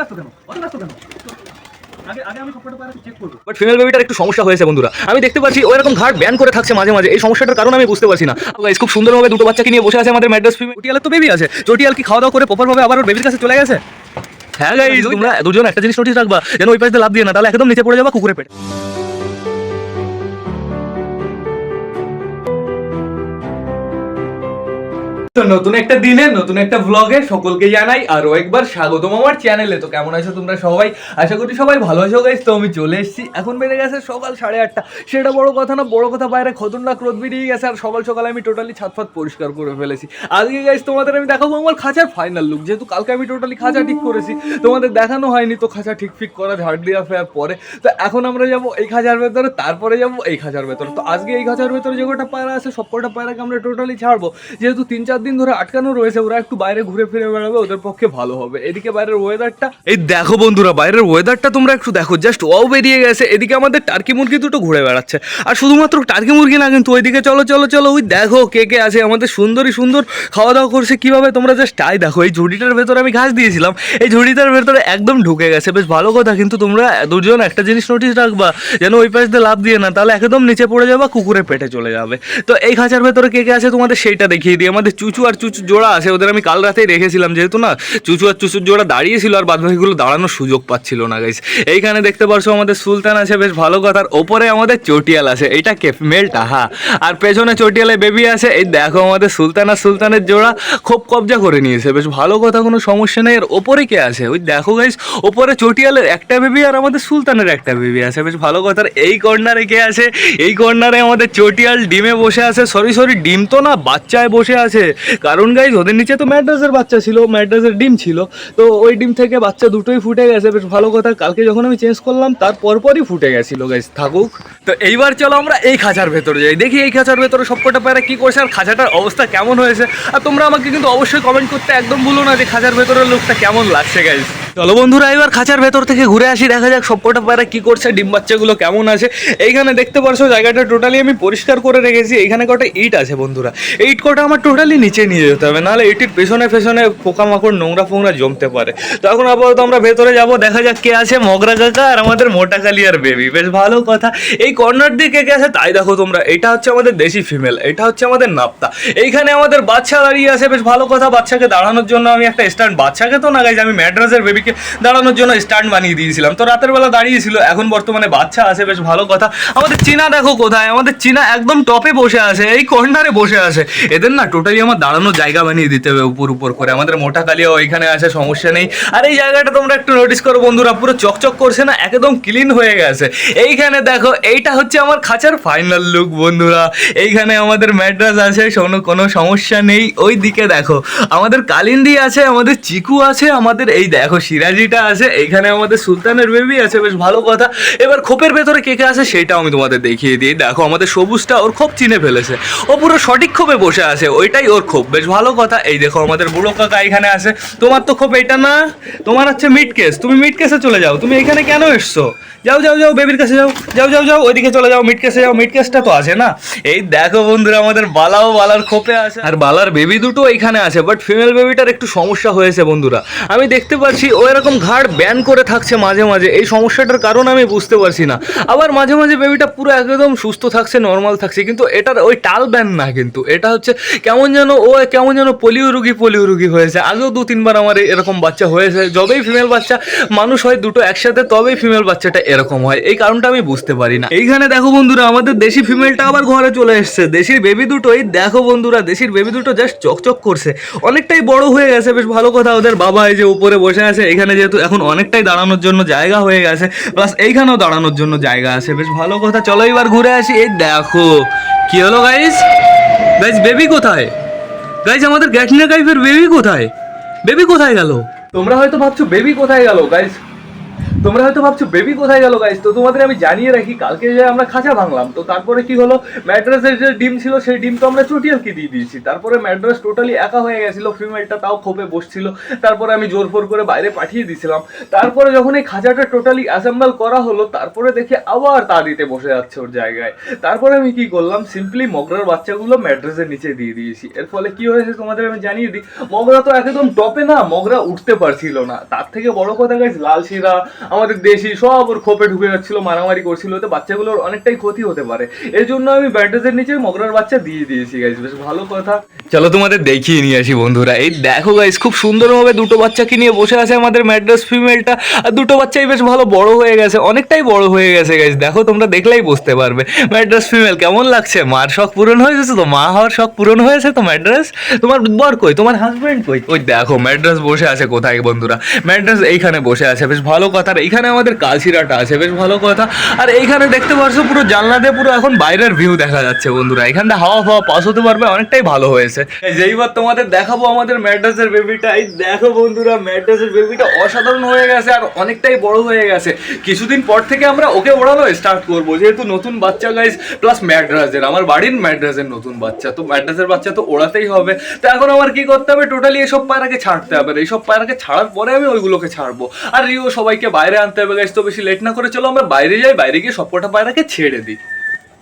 ব্যস্ত কেন? অত ব্যস্ত কেন? আগে আগে আমি সবকটা পায়রা চেক করব। বাট ফিমেল বেবিটার একটু সমস্যা হয়েছে বন্ধুরা। আমি দেখতে পাচ্ছি ওই রকম ঘাট ব্যান করে থাকছে মাঝে মাঝে। এই সমস্যাটার কারণ আমি বুঝতে পারছি না। গাইস খুব সুন্দরভাবে দুটো বাচ্চাকে নিয়ে বসে আছে আমাদের ম্যাড্রাস ফিমেল চটিয়ালের তো বেবি আছে। চটিয়াল কি খাওয়া দাওয়া করে প্রপারভাবে আবার ওর বেবির কাছে চলে গেছে? হ্যাঁ গাইস তোমরা দুজন একটা জিনিস নোটিস রাখবা। যেন ওই পাশে লাভ দিয়ে না তাহলে একদম নিচে পড়ে যাবা কুকুরে পেটে। তো নতুন একটা দিনে, নতুন একটা ব্লগে সকলকে জানাই আরও একবার স্বাগতম আমার চ্যানেলে তো কেমন আছো তোমরা সবাই? আশা করি সবাই ভালো আছো গাইস তো আমি চলে এসেছি। এখন বেড়ে গেছে সকাল সাড়ে আটটা। সেটা বড় কথা না, বড় কথা বাইরে খতরনাক রোদ বেরিয়ে গেছে আর সকাল সকাল আমি টোটালি ছাদ ফাত পরিষ্কার করে ফেলেছি। আজকে গাইস তোমাদের আমি দেখাবো আমার খাঁচার ফাইনাল লুক যেহেতু কালকে আমি টোটালি খাঁচা ঠিক করেছি, তোমাদের দেখানো হয়নি তো খাঁচা ঠিক ফিক করা ঝাড় দেওয়া ফেয়ার পরে। তো এখন আমরা যাব এই খাঁচার ভেতরে, তারপরে যাব এই খাঁচার ভেতরে। তো আজকে এই খাঁচার ভেতরে যে কটা পায়রা আছে, সব কটা পায়রাকে আমরা টোটালি ছাড়বো। যেহেতু তিন চার দিন ধরে আটকানো রয়েছে, ওরা একটু বাইরে ঘুরে ফিরে বেড়াবে, ওদের পক্ষে ভালো হবে। এদিকে বাইরের ওয়েদারটা এই দেখো বন্ধুরা, বাইরের ওয়েদারটা তোমরা একটু দেখো জাস্ট ওয়াও বেরিয়ে গেছে। এদিকে আমাদের টার্কি মুরগি দুটো ঘুরে বেড়াচ্ছে। আর শুধুমাত্র টার্কি মুরগি না, কিন্তু ওইদিকে চলো চলো চলো, ওই দেখো কে কে আছে, আমাদের সুন্দরী সুন্দর খাওয়া দাওয়া করছে। কীভাবে তোমরা জাস্ট তাই দেখো, এই ঝুড়িটার ভেতরে আমি ঘাস দিয়েছিলাম, এই ঝুড়িটার ভেতরে একদম ঢুকে গেছে। বেশ ভালো কথা, কিন্তু তোমরা দুজন একটা জিনিস নোটিস রাখবা, যেন ওই পাশ দিয়ে লাভ দিয়ে না, তাহলে একদম নিচে পড়ে যাবা কুকুরে পেটে চলে যাবে। তো এই খাঁচার ভেতরে কে কে আছে তোমাদের সেইটা দেখিয়ে দিই। আমাদের চুচু আর চুচু জোড়া আছে ওদের আমি কাল রাতেই রেখেছিলাম যেহেতু না চুচু আর চুচুর জোড়া দাঁড়িয়েছিল আর বাদবাকিগুলো দাঁড়ানোর সুযোগ পাচ্ছিল না গাইস এইখানে দেখতে পারছ আমাদের সুলতান আছে, বেশ ভালো কথার ওপরে আমাদের চটিয়াল আছে, এইটা কে, মেলটা হ্যাঁ। আর পেছনে চটিয়ালে বেবি আছে, এই দেখো আমাদের সুলতান আর সুলতানের জোড়া, খুব কবজা করে নিয়েছে, বেশ ভালো কথা, কোনো সমস্যা নেই। আর ওপরে কে আছে? ওই দেখো গাইস ওপরে চটিয়ালের একটা বেবি আর আমাদের সুলতানের একটা বেবি আছে, বেশ ভালো কথার। এই কর্নারে কে আছে? এই কর্নারে আমাদের চটিয়াল ডিমে বসে আছে সরি সরি ডিম তো না বাচ্চায় বসে আছে। কারণ গাইজ ওদের নিচে তো ম্যাড্রাসের বাচ্চা ছিল ম্যাড্রাসের ডিম ছিল। তো ওই ডিম থেকে বাচ্চা দুটোই ফুটে গেছে। বেশ ভালো কথা, কালকে যখন আমি চেঞ্জ করলাম, তার পরপরই ফুটে গেছিল গাইজ থাকুক। তো এইবার চলো আমরা এই খাঁচার ভেতরে যাই। দেখি এই খাঁচার ভেতরে সবকটা পায়রা কি করছে আর খাঁচাটার অবস্থা কেমন হয়েছে। আর তোমরা আমাকে কিন্তু অবশ্যই কমেন্ট করতে একদম ভুলো না যে খাঁচার ভেতরের লোকটা কেমন লাগছে গাইজ চলো বন্ধুরা এবার খাঁচার ভেতর থেকে ঘুরে আসি, দেখা যাক সবকটা পায়রা কি করছে, ডিম বাচ্চাগুলো কেমন আছে। এইখানে দেখতে পারছ, জায়গাটা টোটালি আমি পরিষ্কার করে রেখেছি। এখানে কটা ইট আছে বন্ধুরা। ইট কটা আমার টোটালি নিচে নিয়ে যেতে হবে, নাহলে এটির পেছনে পেছনে পোকামাকড়, নোংরা ফোংরা জমতে পারে। তো এখন আপাতত আমরা ভেতরে যাব, দেখা যাক কে আছে মগরা কাকা আর আমাদের মোটা কালি আর বেবি বেশ ভালো কথা। এই কর্নার দিয়ে কে আছে, তাই দেখো তোমরা। এটা হচ্ছে আমাদের দেশি ফিমেল এটা হচ্ছে আমাদের নাপ্তা। এইখানে আমাদের বাচ্চা দাঁড়িয়ে আছে, বেশ ভালো কথা। বাচ্চাকে দাঁড়ানোর জন্য আমি একটা স্ট্যান্ড বাচ্চাকে তো না গাইজ আমি ম্যাড্রাসের বেবিকে দাঁড়ানোর জন্য স্ট্যান্ড বানিয়ে দিয়েছিলাম। তো রাতের বেলা দাঁড়িয়েছিল, এখন বর্তমানে বাচ্চা আছে, বেশ ভালো কথা। আমাদের চীনা দেখো কোথায়? আমাদের চীনা একদম টপে বসে আছে, এই কর্নারে বসে আছে। এদের না টোটালি আমার দাঁড়ানোর জায়গা বানিয়ে দিতে হবে উপর উপর করে। আমাদের মোটা কালিয়া ওইখানে আছে, সমস্যা নেই। আর এই জায়গাটা তোমরা একটু নোটিস করো বন্ধুরা, পুরো চকচক করছে না, একদম ক্লিন হয়ে গেছে। এইখানে দেখো, এইটা হচ্ছে আমার খাঁচার ফাইনাল লুক বন্ধুরা। এইখানে আমাদের ম্যাড্রাস আছে কোনো সমস্যা নেই। ওই দিকে দেখো, আমাদের কালিন্দি আছে, আমাদের চিকু আছে, আমাদের এই দেখো সিরাজিটা আছে, এইখানে আমাদের সুলতানের বেবি আছে, বেশ ভালো কথা। এবার খোপের ভেতরে কে কে আছে সেটাও আমি তোমাদের দেখিয়ে দিই। দেখো, আমাদের সবুজটা ওর খোপ চিনে ফেলেছে। ও পুরো সঠিক খোপে বসে আছে, ওইটাই ওর খোপ বেশ ভালো কথা। এই দেখো আমাদের বুড়ো কাকা এখানে আছে। তোমার তো খোপ এটা না, তোমার হচ্ছে মিড কেস তুমি মিড কেসে চলে যাও। তুমি এখানে কেন এসছো? যাও যাও যাও বেবির কাছে যাও। যাও যাও যাও, ওইদিকে চলে যাও মিড কেসে যাও। মিড কেসটা তো আছে না। এই দেখো বন্ধুরা, আমাদের বালাও বালার খোপে আছে। আর বালার বেবি দুটো এখানে আছে বাট ফিমেল বেবিটার একটু সমস্যা হয়েছে বন্ধুরা। আমি দেখতে পাচ্ছি ও এরকম ঘাড় ব্যান করে থাকছে মাঝে মাঝে। এই সমস্যাটার কারণ আমি বুঝতে পারছি না। আবার মাঝে মাঝে বেবিটা পুরো একদম সুস্থ থাকছে নর্মাল থাকছে, কিন্তু এটার ওই টাল ব্যান না কিন্তু। এটা হচ্ছে কেমন যেন ও কেমন যেন পোলিও রুগী পোলিও রুগী হয়েছে। আগেও দু, তিনবার আমার এরকম বাচ্চা হয়েছে। যবেই ফিমেল বাচ্চা, মানুষ হয় দুটো একসাথে, তবেই ফিমেল বাচ্চাটা এরকম হয়। এই কারণটা আমি বুঝতে পারি না। এইখানে দেখো বন্ধুরা, আমাদের দেশি ফিমেলটা আবার ঘরে চলে এসছে। দেশির বেবি দুটোই, দেখো বন্ধুরা, দেশির বেবি দুটো জাস্ট চকচক করছে। অনেকটাই বড় হয়ে গেছে, বেশ ভালো কথা, ওদের বাবা এই যে উপরে বসে আছে, এখানে যেহেতু এখন অনেকটাই দাঁড়ানোর জন্য জায়গা হয়ে গেছে প্লাস এইখানেও দাঁড়ানোর জন্য জায়গা আছে, বেশ ভালো কথা। চলো এবার ঘুরে আসি। এই দেখো, কি হলো গাইস গাইস বেবি কোথায়? গাইস আমাদের গ্যাটলিনা গাইফের বেবি কোথায়? বেবি কোথায় গেল? তোমরা হয়তো ভাবছ বেবি কোথায় গেল? গাইস তোমরা হয়তো ভাবছ, বেবি কোথায় গেল গাইস তো তোমাদের আমি জানিয়ে রাখি, কালকে যে আমরা খাঁচা ভাঙলাম, তো তারপরে কি হলো? ম্যাড্রাসের যে ডিম ছিল, সেই ডিম তো আমরা চটিয়ালকে দিয়ে দিয়েছি? তারপরে ম্যাড্রাস টোটালি একা হয়ে গেছিল ফিমেলটা তাও খোপে বসছিল। তারপরে আমি জোর ফোর করে বাইরে পাঠিয়ে দিয়েছিলাম। তারপরে যখন এই খাঁচাটা টোটালি অ্যাসেম্বল করা হলো, তারপরে দেখে আবার তা দিতে বসে যাচ্ছে ওর জায়গায়। তারপরে আমি কি করলাম? সিম্পলি মগরার বাচ্চাগুলো ম্যাড্রেসের নিচে দিয়ে দিয়েছি। এর ফলে কি হয়েছে তোমাদের আমি জানিয়ে দিই? মগরা তো একদম টপে না, মগরা উঠতে পারছিল না। তার থেকে বড় কথা গাইজ লাল শিরা আমাদের দেশি সব ওর খোপে ঢুকে যাচ্ছিল, মারামারি করছিল, তো বাচ্চাগুলোর অনেকটাই ক্ষতি হতে পারে। এর জন্য আমি ব্যান্ডেজের নিচে মগরার বাচ্চা দিয়ে দিয়েছি গাইজ বেশ ভালো কথা। চলো তোমাদের দেখিয়ে নিয়ে আসি, বন্ধুরা। এই দেখো গাইজ খুব সুন্দরভাবে দুটো বাচ্চাকে নিয়ে বসে আছে আমাদের ম্যাড্রাস ফিমেলটা আর দুটো বাচ্চাই বেশ ভালো বড় হয়ে গেছে, অনেকটাই বড় হয়ে গেছে গাইজ দেখো, তোমরা দেখলেই বুঝতে পারবে। ম্যাড্রাস ফিমেল কেমন লাগছে? মার শখ পূরণ হয়েছে তো? মা হওয়ার শখ পূরণ হয়েছে তো ম্যাড্রাস তোমার বর কই? তোমার হাজবেন্ড কই? ওই দেখো ম্যাড্রাস বসে আছে কোথায়, বন্ধুরা? ম্যাড্রাস এইখানে বসে আছে, বেশ ভালো কথা। আর এইখানে আমাদের কালশিরাটা আছে, বেশ ভালো কথা। আর এইখানে দেখতে পারছ পুরো জানলা দিয়ে পুরো এখন বাইরের ভিউ দেখা যাচ্ছে বন্ধুরা। এখানটা হাওয়া ফাওয়া পাস হতে পারবে, অনেকটাই ভালো হয়েছে। যেইবার তোমাদের দেখাবো আমাদের ম্যাড্রাসের বেবিটা এই দেখো বন্ধুরা ম্যাড্রাসের বেবিটা অসাধারণ হয়ে গেছে আর অনেকটাই বড় হয়ে গেছে। কিছুদিন পর থেকে আমরা ওকে ওড়ানো স্টার্ট করব, যেহেতু নতুন বাচ্চা গাইজ প্লাস ম্যাড্রাসের আমার বাড়ির ম্যাড্রাসের নতুন বাচ্চা, তো ম্যাড্রাসের বাচ্চা তো ওড়াতেই হবে। তো এখন আমার কি করতে হবে? টোটালি এসব পায়রাকে ছাড়তে হবে। এইসব পায়রাকে ছাড়ার পরে আমি ওইগুলোকে ছাড়বো। আর রিও সবাইকে বাইরে আনতে হবে গাইজ তো বেশি লেট না করে চলো, আমরা বাইরে যাই, বাইরে গিয়ে সবকটা পায়রাকে ছেড়ে দিই।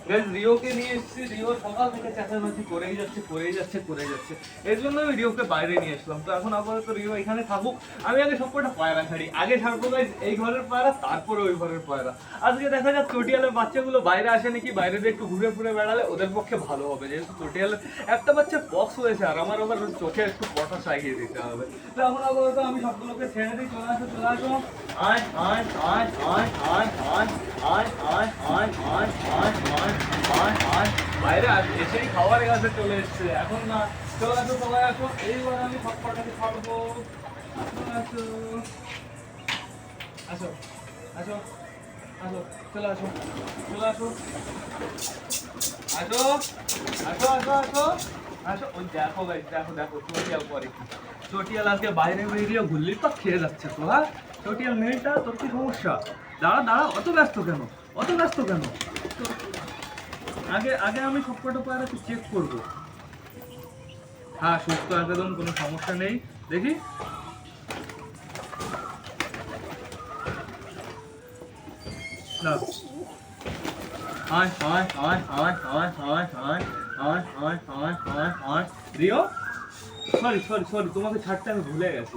রিওকে নিয়ে এসেছি রিও সকাল থেকে চেঁচামেচি করেই যাচ্ছে করেই যাচ্ছে করেই যাচ্ছে এর জন্য আমি রিওকে বাইরে নিয়ে আসলাম তো এখন আপাতত রিও এখানে থাকুক আমি আগে সবকটা পায়রা ছাড়ি আগে ছাড়বো গাইজ এই ঘরের পায়রা তারপরে ওই ঘরের পায়রা আজকে দেখা যাক চটিয়ালের বাচ্চাগুলো বাইরে আসে নাকি বাইরে একটু ঘুরে ফুরে বেড়ালে ওদের পক্ষে ভালো হবে যেহেতু চটিয়ালের একটা বাচ্চা পক্স হয়েছে আর আমার আবার চোখে একটু পটা সাইকিয়ে দিতে হবে তো এখন আপাতত আমি সবগুলোকে ছেড়ে দিই চলে আসো চলে আসো আয় আয় আয় আয় আয় আয় আয় আয় আয় আয় আয় চটিয়াল পরে চটিয়াল আজকে বাইরে বেরিয়ে ঘুরলি তো খেয়ে যাচ্ছে তো হ্যাঁ? চটিয়াল মেয়েটা তোর কি সমস্যা? দাঁড়া দাঁড়া, অত ব্যস্ত কেন? অত ব্যস্ত কেন? আগে আগে আমি সবকটা পায়রা চেক করব হ্যাঁ সুস্থ একদম কোনো সমস্যা নেই দেখি সরি তোমাকে ছাড়তে আমি ভুলে গেছি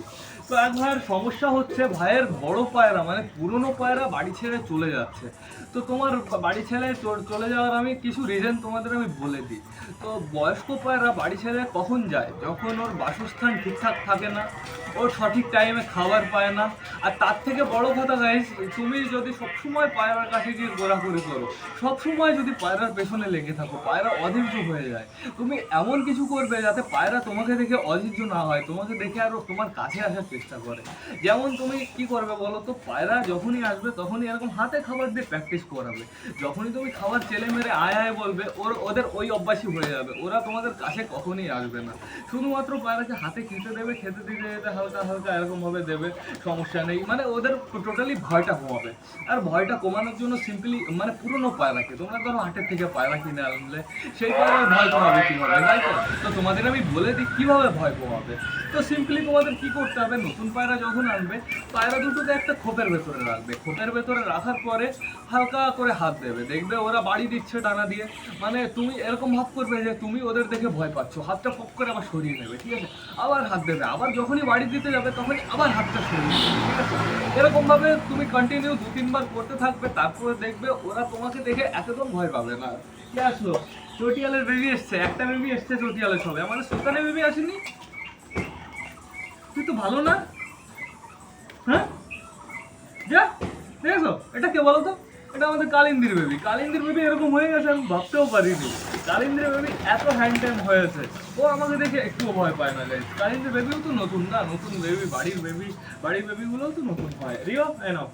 তো একবার সমস্যা হচ্ছে, ভাইয়ের বড় পায়রা মানে পুরনো পায়রা বাড়ি ছেড়ে চলে যাচ্ছে। তো তোমার বাড়ি ছেড়ে চলে যাওয়ার আমি কিছু রিজন তোমাদের আমি বলে দিই। তো বয়স্ক পায়রা বাড়ি ছেড়ে কখন যায়? যখন ওর বাসস্থান ঠিকঠাক থাকে না, ওর সঠিক টাইমে খাবার পায় না। আর তার থেকে বড় কথা গাইস তুমি যদি সবসময় পায়রার কাছে গিয়ে ঘোরাঘুরি করো, সবসময় যদি পায়রার পেছনে লেগে থাকো, পায়রা অধৈর্য হয়ে যায়। তুমি এমন কিছু করবে যাতে পায়রা তোমাকে দেখে অধৈর্য না হয়, তোমাকে দেখে আরও তোমার কাছে আসার চেষ্টা করে। যেমন তুমি কি করবে বলো তো, পায়রা যখনই আসবে তখনই এরকম হাতে খাবার দিয়ে প্র্যাকটিস করাবে। যখনই তুমি খাবার চেলে মেরে আয় আয় বলবে, ওর, ওদের ওই অভ্যাসই হয়ে যাবে। ওরা তোমাদের কাছে কখনই আসবে না। শুধুমাত্র পায়রাকে হাতে খেতে দেবে, খেতে দিতে দিতে হালকা হালকা এরকম ভাবে দেবে, সমস্যা নেই। মানে ওদের টোটালি ভয়টা কমাবে। আর ভয়টা কমানোর জন্য সিম্পলি মানে পুরনো পায়রাকে, তোমরা ধরো হাটের থেকে পায়রা কিনে আনলে, সেই পায়রার ভয় কমাবে কীভাবে, তাই তো? তো তোমাদের আমি বলে দিই, কীভাবে ভয় কমাবে? তো সিম্পলি তোমাদের কি করতে হবে? নতুন পায়রা যখন আনবে, পায়রা দুটোকে একটা খোপের ভেতরে রাখবে। খোপের ভেতরে রাখার পরে হালকা করে হাত দেবে। দেখবে ওরা বাড়ি দিচ্ছে ডানা দিয়ে। মানে তুমি এরকম ভাব করবে যে তুমি ওদের দেখে ভয় পাচ্ছ। হাতটা পক করে আবার সরিয়ে নেবে, ঠিক আছে? আবার হাত দেবে। আবার যখনই বাড়ি দিতে যাবে, তখনই আবার হাতটা সরিয়ে নেবে, ঠিক আছে? এরকম ভাবে তুমি কন্টিনিউ দু তিনবার করতে থাকবে, তারপরে দেখবে ওরা তোমাকে দেখে একদম ভয় পাবে না। কি আসলো? চটিয়ালের বেবি এসছে, একটা বেবি এসছে চটিয়ালের সবে। আমাদের সুলতানে বেবি আসেনি? তুই তো ভালো না? হ্যাঁ? যা দেখেছ এটা কে বলতো এটা আমাদের কালিন্দির বেবি কালিন্দির বেবি এরকম হয়ে গেছে, আমি ভাবতেও পারিনি। কালিন্দির বেবি এত হ্যান্ড টাইম হয়েছে। ও আমাকে দেখে একটুও ভয় পায় না গাইজ কালিন্দির বেবিও তো নতুন না? নতুন বেবি বাড়ির বেবি বাড়ির বেবিগুলোও তো নতুন হয়। রিও এনাও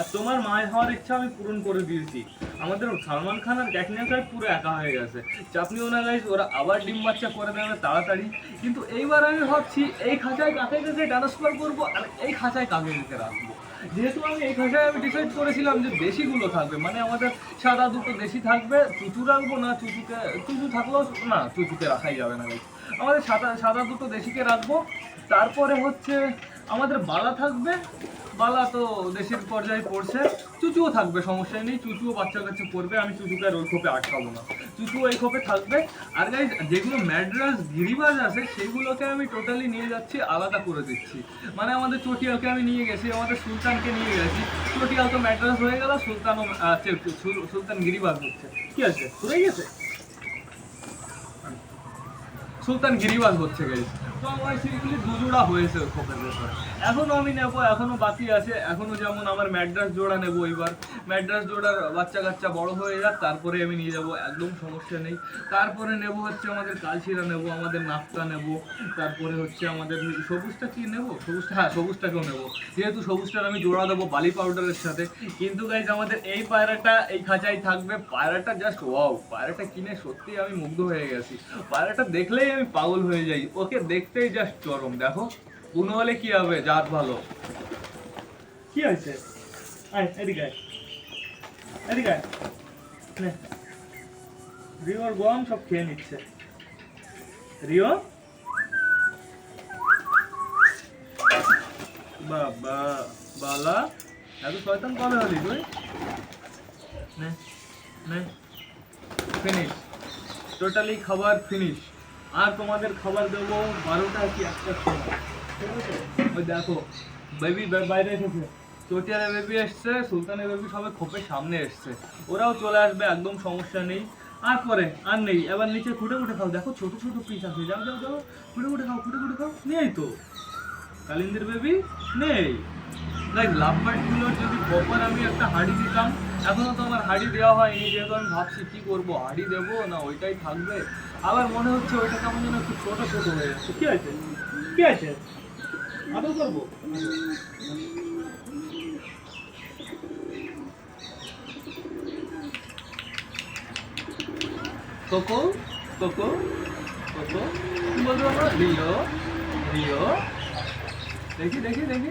আর তোমার মায়ের হওয়ার ইচ্ছা আমি পূরণ করে দিয়েছি। আমাদের সালমান খান আর ক্যাটরিনা কাইফ পুরো একা হয়ে গেছে। চাপনিও না গাইস ওরা আবার ডিম বাচ্চা করে দেবে তাড়াতাড়ি। কিন্তু এইবার আমি ভাবছি, এই খাঁচায় কাকে কাকে ট্রান্সফার করব আর এই খাঁচায় কাকে কাকে রাখব? যেহেতু আমি এই খাঁচায় আমি ডিসাইড করেছিলাম যে দেশিগুলো থাকবে মানে আমাদের সাদা দুটো দেশি থাকবে, চুচু রাখব না চুচুকে, চুচু থাকলেও না, চুচুকে রাখাই যাবে না, guys। আমাদের সাদা সাদা দুটো দেশিকে রাখব। তারপরে হচ্ছে আমাদের বালা থাকবে বালা তো দেশের পর্যায়ে পড়ছে। চুচুও থাকবে, সমস্যা নেই। চুচুও বাচ্চা কাচ্চা পড়বে, আমি চুচুকে আর ওই খোপে আটকাবো না। চুচু ওই খোপে থাকবে। আর গাইজ যেগুলো ম্যাড্রাস, গিরিবাজ আছে সেগুলোকে আমি টোটালি নিয়ে যাচ্ছি, আলাদা করে দিচ্ছি। মানে আমাদের চটিয়ালকে আমি নিয়ে গেছি, আমাদের সুলতানকে নিয়ে গেছি। চটিয়াল তো ম্যাড্রাস হয়ে গেল সুলতানও সুলতান গিরিবাজ হচ্ছে। কি আছে হয়ে গেছে? সুলতান গিরিবাজ হচ্ছে গাইজ দুজোড়া হয়েছে খোপের ভেতরে। এখনও আমি নেব, এখনও বাকি আছে যেমন আমার ম্যাড্রাস জোড়া নেব এবার ম্যাড্রাস জোড়ার বাচ্চা কাচ্চা বড় হয়ে যাক, তারপরে আমি নিয়ে যাব, একদম সমস্যা নেই। তারপরে নেব হচ্ছে আমাদের কালশিরা নেব, আমাদের নাপটা নেব, তারপরে হচ্ছে আমাদের সবুজটা কি নেব? সবুজটা হ্যাঁ সবুজটাকেও নেব। যেহেতু সবুজটার আমি জোড়া দেবো বালি পাউডারের সাথে। কিন্তু গাইজ আমাদের এই পায়রাটা এই খাঁচাই থাকবে। পায়রাটা জাস্ট ওয়াও পায়রাটা কিনে সত্যি আমি মুগ্ধ হয়ে গেছি। পায়রাটা দেখলেই আমি পাগল হয়ে যাই। ওকে দেখতেই জাস্ট চরম, দেখো। কোনো হলে কি হবে? জাত ভালো। কি হয়েছে? আয়, এদিকে এদিকে আয়। রিওর গম সব খেয়ে নিচ্ছে। রিও? বাবা, বালা, এত শয়তান কবে হলি তুই? নে নে। ফিনিশ টোটালি খাবার ফিনিশ আর তোমাদের খাবার দেবো বারোটা কি একটা সময়। ঠিক আছে? ওই দেখো বেবি বাইরে এসেছে। চটিয়ারের বেবি এসছে সুলতানের বেবি সবাই খোপের সামনে এসছে। ওরাও চলে আসবে, একদম সমস্যা নেই। আর পরে, আর নেই। এবার নিচে খুঁটে খুঁটে খাও। দেখো ছোট ছোট পিস আছে। যাও যাও যাও। খুঁটে খুঁটে খাও, খুঁটে খুঁটে খাও। নেই তো। কালিন্দের বেবি নেই। লাইক লাভ বার্ডগুলোর যদি প্রপার আমি একটা হাঁড়ি দিতাম, এখনও তো আমার হাঁড়ি দেওয়া হয়নি যেহেতু আমি ভাবছি কি করব, হাঁড়ি দেবো না, ওইটাই থাকবে। আবার মনে হচ্ছে ওইটা কেমন যেন একটু ছোট ছোট হয়ে যাচ্ছে। কি আছে? কি আছে? আদৌ করব? কোকো কোকো কোকো। বলব আমরা? রিও রিও। দেখি দেখি দেখি।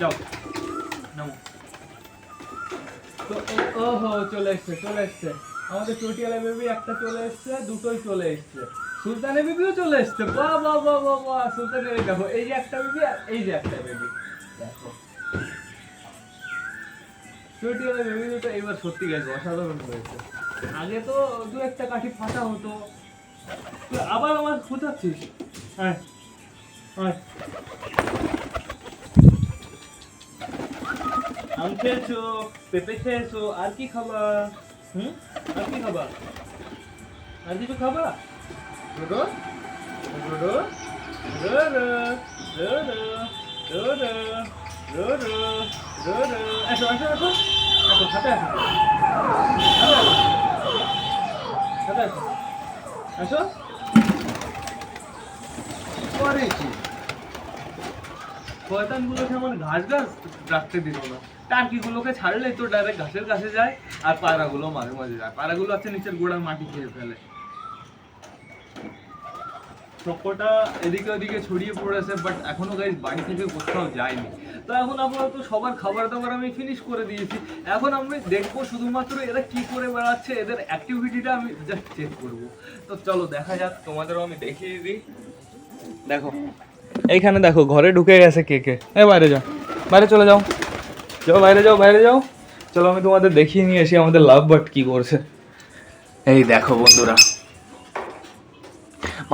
যাও। নামো। তো ওহো, চলে এসছে চলে এসছে। আমাদের চটিয়ালা বেবি একটা চলে এসছে, দুটোই চলে এসছে। সুলতানের বেবিও চলে এসছে। বাহ বাহ বাহ বাহ বাহ, সুলতানের দেখো, এই যে একটা বেবি আর এই যে একটা বেবি। দেখো। চটিয়ালা বেবি দুটো এবার সত্যি গেছে অসাধারণ হয়েছে। আগে তো দু একটা কাঠি ফাটা হতো। আবার আমার খোঁচাচ্ছিস? হ্যাঁ হ্যাঁ। আম খেয়েছো পেঁপে খেয়েছো আর কি খাবার হুম? আর কি খাবার আর কিছু আসো আসো আসো আসো হাতে আসো। হাতে আসো। আসো। কি শয়তানগুলোকে আমার ঘাস ঘাস রাখতে দিল না। টার্কিগুলোকে ছাড়লে তো ডাইরেক্ট ঘাসের কাছে যায়, আর পায়রাগুলো মাঝে মাঝে যায়। পায়রাগুলো আছে নিচের গোড়ার মাটি খেয়ে ফেলে। সবকটা এদিকে ওদিকে ছড়িয়ে পড়েছে বাট এখনও গাইজ বাড়ি থেকে কোথাও যায়নি। তো এখন আপাতত সবার খাবার দাবার আমি ফিনিশ করে দিয়েছি। এখন আমি দেখব শুধুমাত্র এরা কি করে বেড়াচ্ছে, এদের অ্যাক্টিভিটিটা আমি জাস্ট চেক করব। তো চলো দেখা যাক, তোমাদেরও আমি দেখিয়ে দিই। দেখো, এইখানে দেখো, ঘরে ঢুকে গেছে কে কে। এ বাইরে যাও, বাইরে চলে যাও। যাও, বাইরে যাও বাইরে যাও। চলো আমি তোমাদের দেখিয়ে নিয়ে এসে আমাদের লাভ বাট কি করছে। এই দেখো বন্ধুরা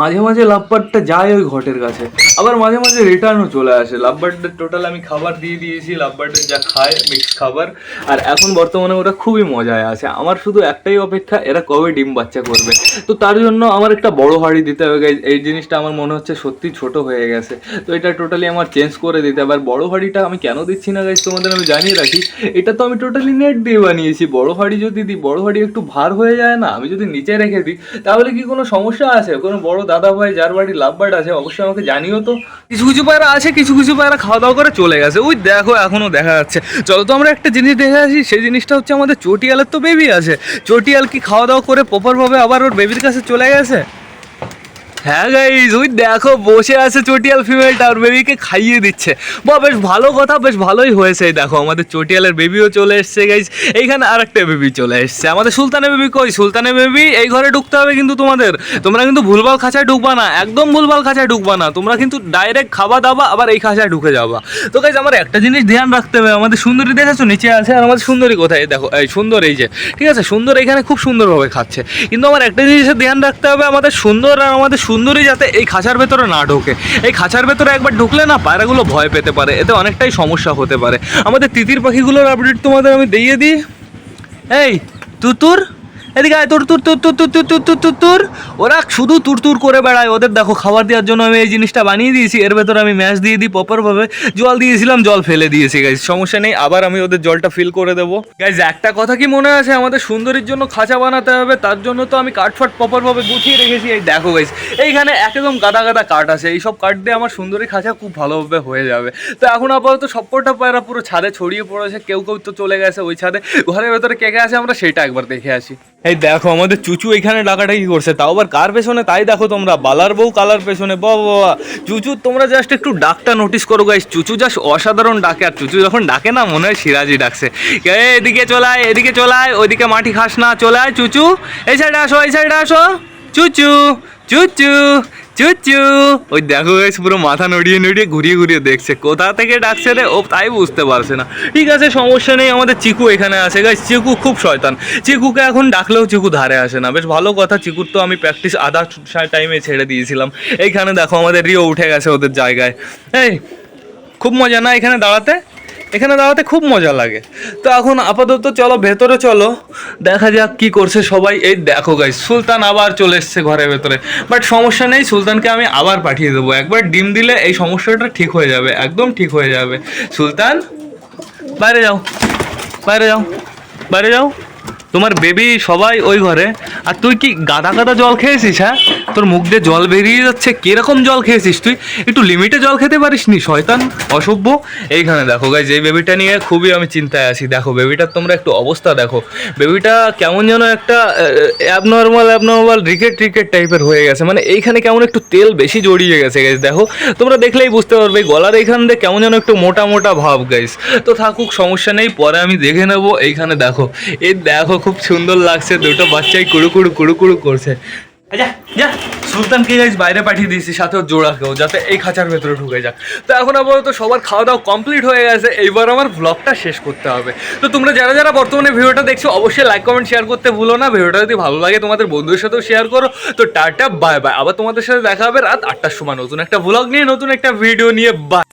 মাঝে মাঝে লাভবারটা যায় ওই ঘটের কাছে। আবার মাঝে মাঝে রিটার্নও চলে আসে। লাভবারদের টোটাল আমি খাবার দিয়ে দিয়েছি লাভবারদের যা খায় মিক্স খাবার। আর এখন বর্তমানে ওরা খুবই মজায় আছে। আমার শুধু একটাই অপেক্ষা, এরা কবে ডিম বাচ্চা করবে। তো তার জন্য আমার একটা বড় হাড়ি দিতে হবে। এই জিনিসটা আমার মনে হচ্ছে সত্যি ছোট হয়ে গেছে। তো এটা টোটালি আমার চেঞ্জ করে দিতে হবে। আর বড় হাড়িটা আমি কেন দিচ্ছি না গাইজ তোমাদের আমি জানিয়ে রাখি, এটা তো আমি টোটালি নেট দিয়ে বানিয়েছি। বড় হাড়ি যদি দিই, বড় হাড়ি একটু ভার হয়ে যায় না, আমি যদি নিচে রেখে দিই, তাহলে কি কোনো সমস্যা আছে? কোনো বড় দাদা ভাই যার বাড়ি লাভ বার্ড আছে, অবশ্যই আমাকে জানিও তো। কিছু কিছু পায়রা আছে, কিছু কিছু পায়রা খাওয়া দাওয়া করে চলে গেছে। ওই দেখো, এখনও দেখা যাচ্ছে। চলো তো আমরা একটা জিনিস দেখে আসি, সেই জিনিসটা হচ্ছে আমাদের চটিয়ালের তো বেবি আছে। চটিয়াল কি খাওয়া দাওয়া করে প্রপারভাবে আবার ওর বেবির কাছে চলে গেছে? হ্যাঁ গাইজ ওই দেখো, বসে আছে চটিয়াল ফিমেলটা আর বেবিকে খাইয়ে দিচ্ছে। বা বেশ ভালো কথা, বেশ ভালোই হয়েছে দেখো, আমাদের চটিয়ালের বেবিও চলে এসছে গাইজ এইখানে আর একটা বেবি চলে এসছে। আমাদের সুলতানের বেবি কই? সুলতানের বেবি এই ঘরে ঢুকতে হবে কিন্তু তোমাদের। তোমরা কিন্তু ভুলভাল খাঁচায় ঢুকবা না, একদম ভুলভাল খাঁচায় ঢুকবা না। তোমরা কিন্তু ডাইরেক্ট খাওয়া দাবা আবার এই খাঁচায় ঢুকে যাবা। তো গাইজ আমার একটা জিনিস ধ্যান রাখতে হবে। আমাদের সুন্দরী দেখেছ? নিচে আছে, আর আমাদের সুন্দরী কোথায়? দেখো, এই সুন্দর, এই যে, ঠিক আছে? সুন্দর এখানে খুব সুন্দরভাবে খাচ্ছে। কিন্তু আমার একটা জিনিসের ধ্যান রাখতে হবে, আমাদের সুন্দর আর আমাদের সুন্দরী যাতে এই খাঁচার ভেতরে না ঢোকে। এই খাঁচার ভেতরে একবার ঢুকলে না পায়রাগুলো ভয় পেতে পারে। এতে অনেকটাই সমস্যা হতে পারে। আমাদের তিতির পাখিগুলোর আপডেট তোমাদের আমি দিয়ে দিই। এই, তুতুর? এদিকে আয়, তোর, তুর তুর তুর তুর তুর তুর তুর তুর। তুর ওরা শুধু তুর তুর করে বেড়ায়। ওদের দেখো, খাবার দেওয়ার জন্য আমি এই জিনিসটা বানিয়ে দিয়েছি। এর ভেতরে আমি ম্যাচ দিয়ে দিই প্রপারভাবে জল দিয়েছিলাম, জল ফেলে দিয়েছি গাইজ সমস্যা নেই, আবার আমি ওদের জলটা ফিল করে দেবো। গাইজ একটা কথা কি মনে আছে? আমাদের সুন্দরীর জন্য খাঁচা বানাতে হবে, তার জন্য তো আমি কাঠফাট প্রপারভাবে গুছিয়ে রেখেছি। এই দেখো গাইজ এইখানে একদম গাদা গাদা কাঠ আছে। এই সব কাঠ দিয়ে আমার সুন্দরী খাঁচা খুব ভালোভাবে হয়ে যাবে। তো এখন আপাতত সবকটা পায়রা পুরো ছাদে ছড়িয়ে পড়েছে। কেউ কেউ তো চলে গেছে ওই ছাদে। ঘরের ভেতরে কে কে আছে আমরা সেটা একবার দেখে আসি। এই দেখো, আমাদের চুচু এখানে ডাকাটা কি করছে। তাও আবার কার পেছনে? তাই দেখো তোমরা, বালার বউ কালার পেছনে। বাবা বাবা চুচু, তোমরা জাস্ট একটু ডাকটা নোটিস করো গাইস চুচু জাস্ট অসাধারণ ডাকে, আর চুচু যখন ডাকে না, মনে হয় সিরাজি ডাকছে। এদিকে চলায় এদিকে চলায় ওইদিকে মাটি খাস না চলায় চুচু। এই সাইডে আসো, এই সাইডে আসো। চুচু চুচু। চুচু। ওই দেখো গাইস পুরো মাথা নড়িয়ে নড়িয়ে ঘুরিয়ে ঘুরিয়ে দেখছে। কোথা থেকে ডাকছে রে? ও তাই বুঝতে পারছে না। ঠিক আছে, সমস্যা নেই, আমাদের চিকু এখানে আছে। গাইস চিকু খুব শয়তান। চিকুকে এখন ডাকলেও চিকু ধারে আসে না। বেশ ভালো কথা, চিকুর তো আমি প্র্যাকটিস আধা টাইমে ছেড়ে দিয়েছিলাম। এইখানে দেখো, আমাদের রিও উঠে গেছে ওদের জায়গায়। এই, খুব মজা, না এখানে দাঁড়াতে? এখানে দাঁড়াতে খুব মজা লাগে। তো এখন আপাতত চলো, ভেতরে চলো। দেখা যাক কি করছে সবাই। এই দেখো গাই সুলতান আবার চলে এসছে ঘরের ভেতরে। বাট সমস্যা নেই, সুলতানকে আমি আবার পাঠিয়ে দেবো। একবার ডিম দিলে এই সমস্যাটা ঠিক হয়ে যাবে, একদম ঠিক হয়ে যাবে। সুলতান, বাইরে যাও বাইরে যাও বাইরে যাও। তোমার বেবি সবাই ওই ঘরে। আর তুই কি গাদা গাদা জল খেয়েছিস হ্যাঁ? তোর মুখ দিয়ে জল বেরিয়ে যাচ্ছে, কীরকম জল খেয়েছিস তুই? একটু লিমিটে জল খেতে পারিস নি শয়তান, অসভ্য? এইখানে দেখো গাই যে বেবিটা নিয়ে খুবই আমি চিন্তায় আছি। দেখো বেবিটার তোমরা একটু অবস্থা দেখো। বেবিটা কেমন যেন একটা অ্যাবনর্মাল অ্যাবনর্মাল রিকেট রিকেট টাইপের হয়ে গেছে। মানে এইখানে কেমন একটু তেল বেশি জড়িয়ে গেছে গাইজ দেখো? তোমরা দেখলেই বুঝতে পারবে, গলার এইখান দিয়ে কেমন যেন একটু মোটা মোটা ভাব গাইজ তো থাকুক, সমস্যা নেই, পরে আমি দেখে নেব। এইখানে দেখো, এই দেখো খুব সুন্দর লাগছে, দুটো বাচ্চাই কুড়ু কুড়ু কুড়ু কুড়ু করছে। যা যা, সুলতানকে গাইজ বাইরে পাঠিয়ে দিয়েছি, সাথে জোড়াকেও, যাতে এই খাঁচার ভেতরে ঢুকে যাক। তো এখন আপাতত সবার খাওয়া দাওয়া কমপ্লিট হয়ে গেছে, এইবার আমার ব্লগটা শেষ করতে হবে। তো তোমরা যারা যারা বর্তমানে ভিডিওটা দেখছ, অবশ্যই লাইক কমেন্ট শেয়ার করতে ভুলো না। ভিডিওটা যদি ভালো লাগে, তোমাদের বন্ধুদের সাথেও শেয়ার করো। তো টাটা বাই বাই আবার তোমাদের সাথে দেখা হবে রাত আটটার সময় নতুন একটা ব্লগ নিয়ে, নতুন একটা ভিডিও নিয়ে বাই